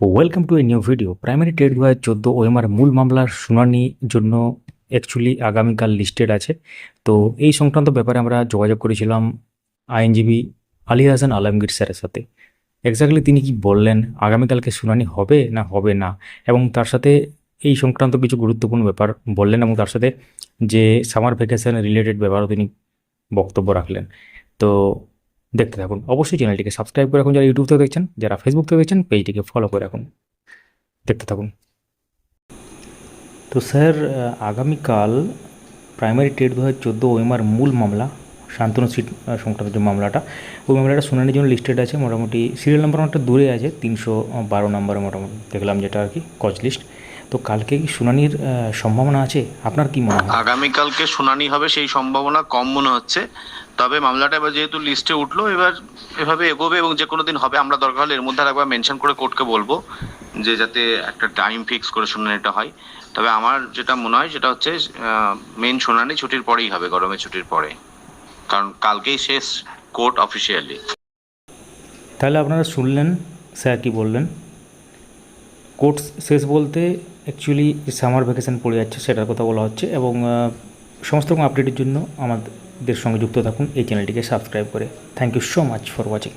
Welcome to a new video primary TET দু হাজার চোদ্দ ওএমআর মূল মামলার শুনানির জন্য অ্যাকচুয়ালি আগামীকাল লিস্টেড আছে। তো এই সংক্রান্ত ব্যাপারে আমরা যোগাযোগ করেছিলাম আইনজীবী আলী হাসান আলমগীর স্যারের সাথে। এক্স্যাক্টলি তিনি কি বললেন, আগামীকালকে শুনানি হবে না হবে না? এবং তার সাথে এই সংক্রান্ত কিছু গুরুত্বপূর্ণ ব্যাপার বললেন এবং তার সাথে যে সামার ভ্যাকেশন রিলেটেড ব্যাপারও তিনি বক্তব্য রাখলেন। তো দেখতে থাকুন। অবশ্যই চ্যানেলটিকে সাবস্ক্রাইব করে রাখুন। যারা ইউটিউব থেকে দেখছেন, যারা ফেসবুক থেকে দেখছেন, পেজটিকে ফলো করে রাখুন। দেখতে থাকুন। তো স্যার আগামীকাল প্রাইমারি টেট দু হাজার চোদ্দ ওএমআর মূল মামলা, শান্তনু সিট সংক্রান্ত যে মামলাটা, ওই মামলাটা শুনানির জন্য লিস্টেড আছে। মোটামুটি সিরিয়াল নাম্বার অনেকটা দূরে আছে, তিনশো বারো নম্বরে মোটামুটি। দেখলাম যেটা আর কি কজ লিস্ট তো কালকে কি শুনানির সম্ভাবনা আছে? আপনার কি মনে হয়? আগামীকালকে শুনানি হবে সেই সম্ভাবনা কম মনে হচ্ছে। তবে মামলাটা এবার যেহেতু লিস্টে উঠল এবার এভাবে এগোবে এবং যে কোনো দিন হবে আমরা দরকার হলে এর মধ্যে একবার মেনশন করে কোর্টকে বলব যে যাতে একটা টাইম ফিক্স করে শুনানিটা হয়। তবে আমার যেটা মনে হয় সেটা হচ্ছে মেন শুনানি ছুটির পরেই হবে গরমের ছুটির পরে। কারণ কালকেই শেষ কোর্ট অফিসিয়ালি তাহলে আপনারা শুনলেন স্যার কি বললেন? কোর্ট শেষ বলতে অ্যাকচুয়ালি সামার ভ্যাকেশান পড়ে যাচ্ছে সেটার কথা বলা হচ্ছে এবং সমস্ত রকম আপডেটের জন্য আমাদের সঙ্গে যুক্ত থাকুন এই চ্যানেলটিকে সাবস্ক্রাইব করে। Thank you so much for watching